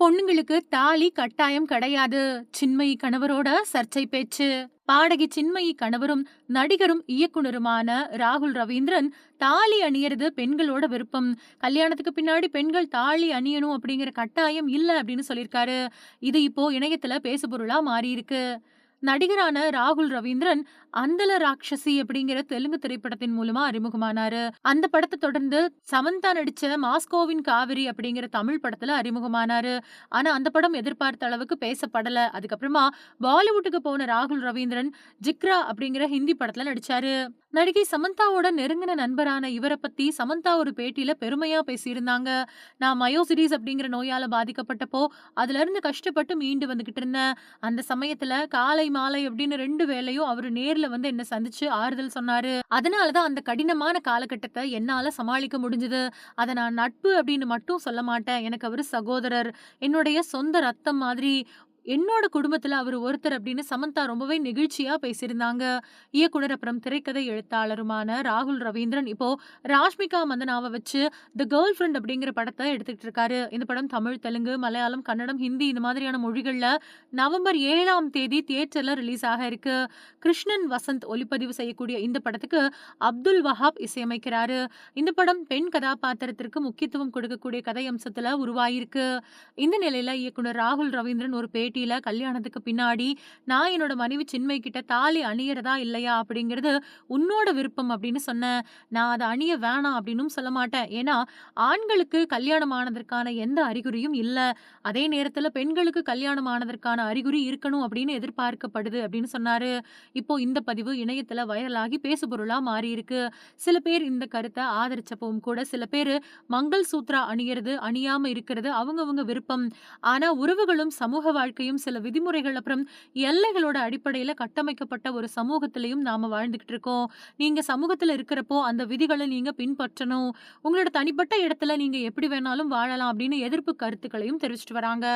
பொண்ணுங்களுக்கு தாலி கட்டாயம் கிடையாது. சின்மயி கணவரோட சர்ச்சை பேச்சு. பாடகி சின்மயி கணவரும் நடிகரும் இயக்குனருமான ராகுல் ரவீந்திரன் தாலி அணியறது பெண்களோட விருப்பம். கல்யாணத்துக்கு பின்னாடி பெண்கள் தாலி அணியணும் அப்படிங்கிற கட்டாயம் இல்ல அப்படின்னு சொல்லியிருக்காரு. இது இப்போ இணையத்துல பேசுபொருளா மாறி இருக்கு நடிகரான ராகுல் ரவீந்திரன் அந்தல ராட்சசி அப்படிங்கிற தெலுங்கு திரைப்படத்தின் மூலமா அறிமுகமானாரு. அந்த படத்தை தொடர்ந்து சமந்தா நடிச்ச மாஸ்கோவின் காவிரி அப்படிங்கிற தமிழ் படத்துல அறிமுகமானாரு. ஆனா அந்த படம் எதிர்பார்த்த அளவுக்கு பேசப்படல. அதுக்கப்புறமா பாலிவுட்டுக்கு போன ராகுல் ரவீந்திரன் ஜிக்ரா அப்படிங்கிற ஹிந்தி படத்துல நடிச்சாரு. நடிகை சமந்தாவோட நெருங்கின நண்பரான இவரை பத்தி சமந்தா ஒரு பேட்டியில பெருமையா பேசியிருந்தாங்க. நான் மயோசிடிஸ் அப்படிங்கிற நோயால பாதிக்கப்பட்டப்போ அதுல இருந்து கஷ்டப்பட்டு மீண்டு வந்துகிட்டு இருந்தேன். அந்த சமயத்துல காலை மாலை அப்படின்னு ரெண்டு வேளையும் அவரு நேர்ல வந்து என்ன சந்திச்சு ஆறுதல் சொன்னாரு. அதனாலதான் அந்த கடினமான காலகட்டத்தை என்னால சமாளிக்க முடிஞ்சது. அதை நான் நட்பு அப்படின்னு மட்டும் சொல்ல மாட்டேன். எனக்கு அவரு சகோதரர். என்னுடைய சொந்த ரத்தம் மாதிரி என்னோட குடும்பத்துல அவர் ஒருத்தர் அப்படின்னு சமந்தா ரொம்பவே நெகிழ்ச்சியா பேசியிருந்தாங்க. இயக்குனர் அப்புறம் திரைக்கதை எழுத்தாளருமான ராகுல் ரவீந்திரன். இப்போ ராஷ்மிகா மந்தனாவை வச்சு த கேர்ள் ஃப்ரெண்ட் அப்படிங்கிற படத்தை எடுத்துக்கிட்டு இருக்காரு இந்த படம் தமிழ் தெலுங்கு மலையாளம் கன்னடம் ஹிந்தி இந்த மாதிரியான மொழிகள்ல நவம்பர் ஏழாம் தேதி தியேட்டர்ல ரிலீஸ் ஆக இருக்கு. கிருஷ்ணன் வசந்த் ஒளிப்பதிவு செய்யக்கூடிய இந்த படத்துக்கு அப்துல் வஹாப் இசையமைக்கிறாரு. இந்த படம் பெண் கதாபாத்திரத்திற்கு முக்கியத்துவம் கொடுக்கக்கூடிய கதை அம்சத்துல உருவாயிருக்கு. இந்த நிலையில இயக்குனர் ராகுல் ரவீந்திரன் ஒரு பேட்டியில கல்யாணத்துக்கு பின்னாடி நான் என்னோட மனைவி சின்மை கிட்ட தாலி அணியறதா இல்லையா அப்படிங்கிறது உன்னோட விருப்பம் அப்படின்னு சொன்னேன். நான் அதை அணிய வேணாம் அப்படின்னும் சொல்ல மாட்டேன். ஏன்னா ஆண்களுக்கு கல்யாணம் ஆனதற்கான எந்த அறிகுறியும் இல்லை. அதே நேரத்தில் பெண்களுக்கு கல்யாணம் ஆனதற்கான அறிகுறி இருக்கணும் அப்படின்னு எதிர்பார்க்கப்படுது அப்படின்னு சொன்னாரு. இப்போ இந்த பதிவு இணையத்துல வைரலாகி பேசுபொருளா மாறி இருக்கு சில பேர் இந்த கருத்தை ஆதரிச்சப்பவும் கூட சில பேர் மங்கள் சூத்ரா அணியறது அணியாம இருக்கிறது அவங்கவுங்க விருப்பம். ஆனா உறவுகளும் சமூக வாழ்க்கை வாழ்க்கையும் சில விதிமுறைகள் அப்புறம் எல்லைகளோட அடிப்படையில கட்டமைக்கப்பட்ட ஒரு சமூகத்திலையும் நாம வாழ்ந்துகிட்டு இருக்கோம். நீங்க சமூகத்துல இருக்கிறப்போ அந்த விதிகளை நீங்க பின்பற்றணும். உங்களோட தனிப்பட்ட இடத்துல நீங்க எப்படி வேணாலும் வாழலாம் அப்படின்னு எதிர்ப்பு கருத்துக்களையும் தெரிவிச்சிட்டு வராங்க.